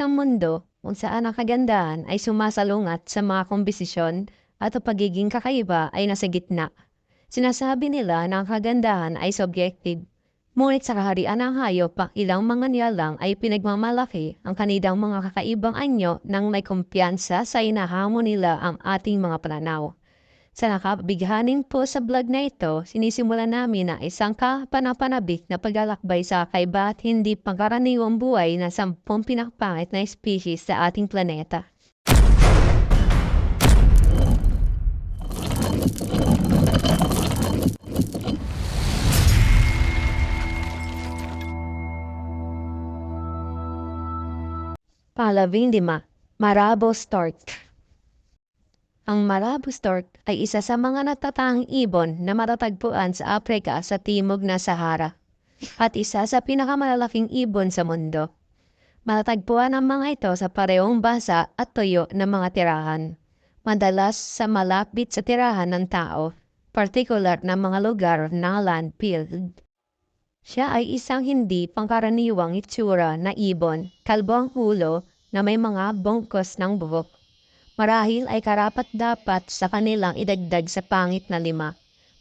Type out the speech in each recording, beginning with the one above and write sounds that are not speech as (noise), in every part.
isang mundo kung saan ang kagandahan ay sumasalungat sa mga kombisisyon at ang pagiging kakaiba ay nasa gitna. Sinasabi nila na ang kagandahan ay subjective. Ngunit sa kaharian ng hayop, ang ilang mga niyalang ay pinagmamalaki ang kanilang mga kakaibang anyo nang may kumpiyansa sa inahamon nila ang ating mga pananaw. Sa nakabighanin po sa vlog na ito, sinisimulan namin na isang kapanapanabik na paglalakbay sa kakaiba at hindi pangkaraniwang buhay na sampung pinakpangit na species sa ating planeta. Palabing lima, Marabo Stork. Ang Marabo Stork ay isa sa mga natatanging ibon na matatagpuan sa Afrika sa timog na Sahara at isa sa pinakamalalaking ibon sa mundo. Matatagpuan ang mga ito sa parehong basa at tuyo ng mga tirahan. Madalas sa malapit sa tirahan ng tao, partikular na mga lugar ng landfill. Siya ay isang hindi pangkaraniwang itsura na ibon, kalbo ang ulo na may mga bongkos ng buhok. Marahil ay karapat dapat sa kanilang idagdag sa pangit na lima.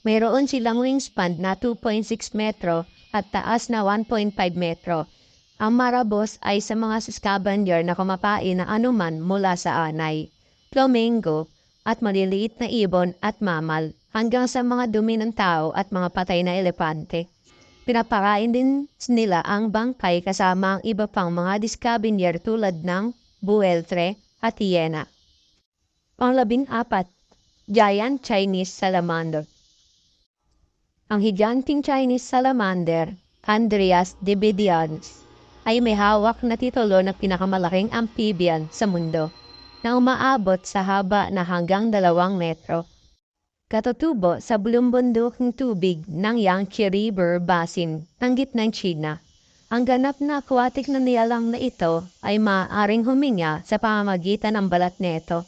Mayroon silang wingspan na 2.6 metro at taas na 1.5 metro. Ang marabos ay sa mga scavenger na kumapain na anuman mula sa anay, flamingo, at maliliit na ibon at mamal hanggang sa mga dumi ng tao at mga patay na elepante. Pinapakain din nila ang bangkay kasama ang iba pang mga scavenger tulad ng bueltre at hyena. Panglabing apat, Giant Chinese Salamander. Ang higanting Chinese salamander, Andreas dibidians, ay may hawak na titulo na pinakamalaking amphibian sa mundo na umaabot sa haba na hanggang dalawang metro. Katutubo sa bulumbundok ng tubig ng Yangtze River Basin ng gitnang China. Ang ganap na aquatic na nilalang na ito ay maaaring huminga sa pamamagitan ng balat nito.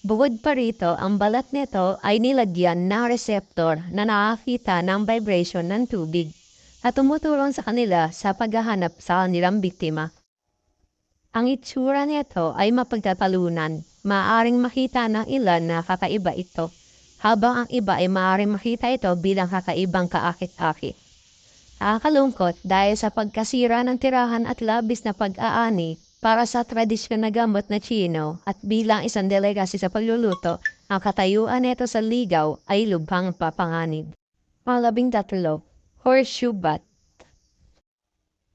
Bukod pa rito, ang balat nito ay nilagyan ng receptor na nakakita ng vibration ng tubig at tumutulong sa kanila sa paghahanap sa kanilang biktima. Ang itsura nito ay mapagtatalunan. Maaaring makita ng ilan na kakaiba ito, habang ang iba ay maaaring makita ito bilang kakaibang kaakit-akit. Nakakalungkot dahil sa pagkasira ng tirahan at labis na pag-aani para sa tradisyon na gamot na Chino at bilang isang delegasi sa pagluluto, ang katayuan nito sa ligaw ay lubhang papanganib. Malabing tatlo, Horseshoe Bat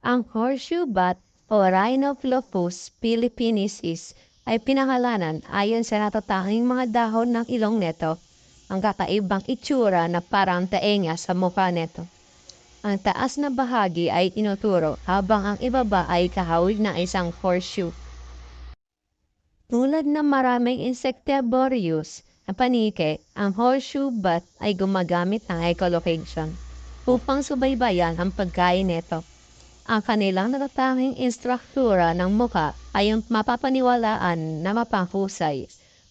Ang horseshoe bat o Rhinoplophus philippinensis ay pinangalanan ayon sa natatanging mga dahon ng ilong neto, ang kakaibang itsura na parang taenga sa mukha neto. Ang taas na bahagi ay tinuturo habang ang ibaba ay kahawig na isang horseshoe. Tulad ng maraming insectivorous na panike, ang horseshoe bat ay gumagamit ng echolocation upang subaybayan ang pagkain nito. Ang kanilang natatanging instruktura ng muka ay yung mapapaniwalaan na mapanghusay.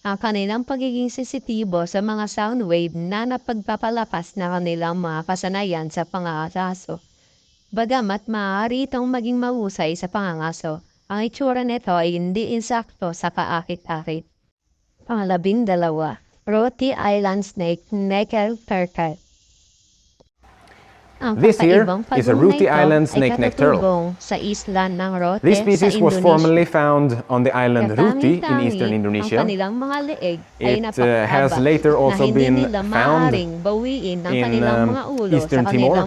Ang kanilang pagiging sensitibo sa mga sound wave na napagpapalapas na kanilang mga kasanayan sa pangangaso. Bagamat maaari itong maging mahusay sa pangangaso, ang itsura nito ay hindi insakto sa kaakit-akit. Pangalabing dalawa, Roti Island Snake Neckel Turtle. Ang This here is a ito Island snake neck turtle. sa isla ng Rote This species was formerly found on the island Ruti in eastern Indonesia. It, uh, has later also been found in, um, Eastern Timor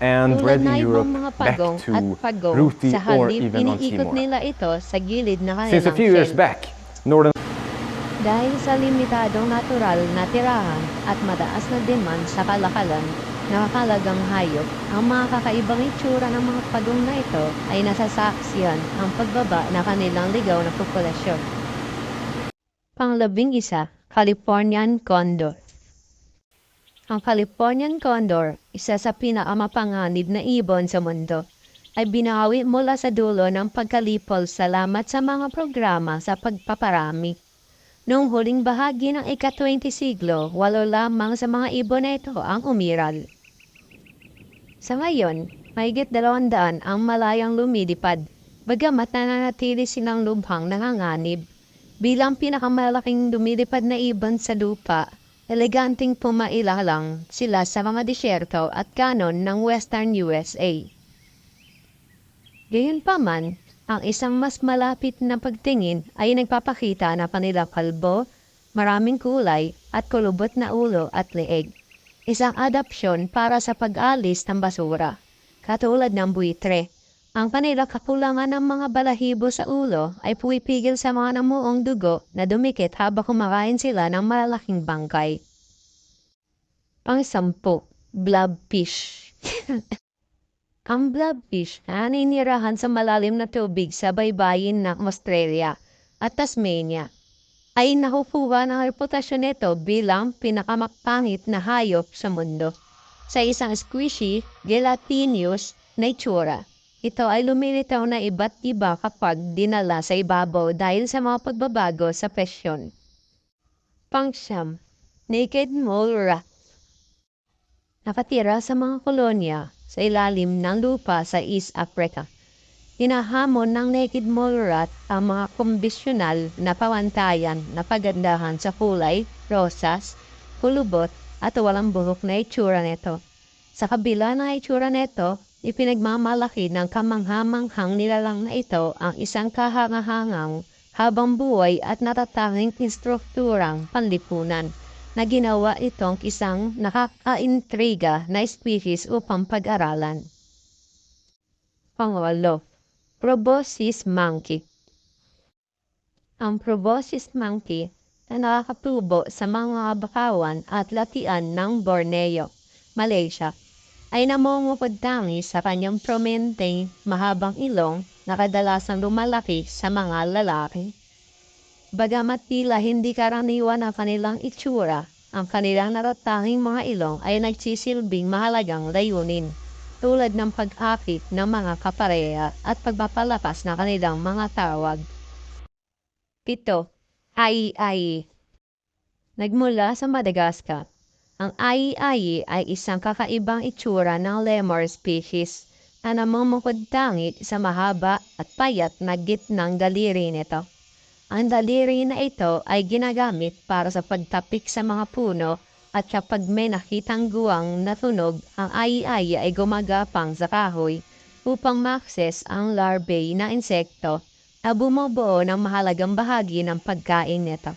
and bred in Europe mga back to Ruti sa or even on Timor. nila ito sa gilid na kanilang Since a few years back, northern Dahil sa limitadong natural na tirahan at mataas na demand sa kalakalan, nakakalagang hayop, ang mga kakaibang itsura ng mga pagong na ito ay nasasaksihan ang pagbaba na kanilang ligaw na populasyon. Panglabing isa, Californian Condor. Ang Californian Condor, isa sa pinakamapanganib na ibon sa mundo, ay binawi mula sa dulo ng pagkalipol salamat sa mga programa sa pagpaparami. Noong huling bahagi ng ika-20 siglo, walo lamang sa mga ibon na ito ang umiral. Sa ngayon, mahigit dalawang daan ang malayang lumilipad Bagamat nananatili silang lubhang nanganganib, bilang pinakamalaking lumilipad na ibon sa lupa, eleganting pumailalang sila sa mga disyerto at kanon ng Western USA. Gayunpaman, ang isang mas malapit na pagtingin ay nagpapakita na kanilang kalbo, maraming kulay at kulubot na ulo at leeg. Isang adapsyon para sa pag-alis ng basura, katulad ng buitre. Ang kanilang kakulangan ng mga balahibo sa ulo ay pumipigil sa mga namuong dugo na dumikit habang kumakain sila ng malalaking bangkay. Pang-sampu, blobfish. (laughs) Ang blobfish na naninirahan sa malalim na tubig sa baybayin ng Australia at Tasmania ay nakukuha ng reputasyon nito bilang pinakamakpangit na hayop sa mundo. Sa isang squishy, gelatinous na ito ay lumilitaw na iba't iba kapag dinala sa ibabaw dahil sa mga pagbabago sa presyon. Pangsyam, naked mole rat. Nakatira sa mga kolonya sa ilalim ng lupa sa East Africa. Hinahamon ng naked mole rat ang mga kombisyonal na pawantayan na pagandahan sa kulay, rosas, kulubot at walang buhok na itsura nito. Sa kabila ng itsura nito, ipinagmamalaki ng kamanghamanghang nilalang na ito ang isang kahangahangang habang buhay at natatanging instrukturang panlipunan na ginawa itong isang nakakaintriga na species upang pag-aralan. Pangwalo, Proboscis monkey. Ang proboscis monkey na nakakatubo sa mga bakawan at latian ng Borneo, Malaysia, ay namumukod tangi sa kanyang prominenteng mahabang ilong na kadalasang lumalaki sa mga lalaki. Bagamat tila hindi karaniwan ang kanilang itsura, ang kanilang natatanging mga ilong ay nagsisilbing mahalagang layunin, tulad ng pag-akit ng mga kapareha at pagpapalapas ng kanilang mga tawag. Pito, ai-ai. Nagmula sa Madagascar, ang ai-ai ay isang kakaibang itsura ng lemur species na namumukod tangit sa mahaba at payat na gitnang daliri nito. Ang daliri na ito ay ginagamit para sa pagtapik sa mga puno at kapag may nakitang guwang na tunog, ang ai-ai ay gumagapang sa kahoy upang ma-access ang larvae na insekto na bumubuo ng mahalagang bahagi ng pagkain nito.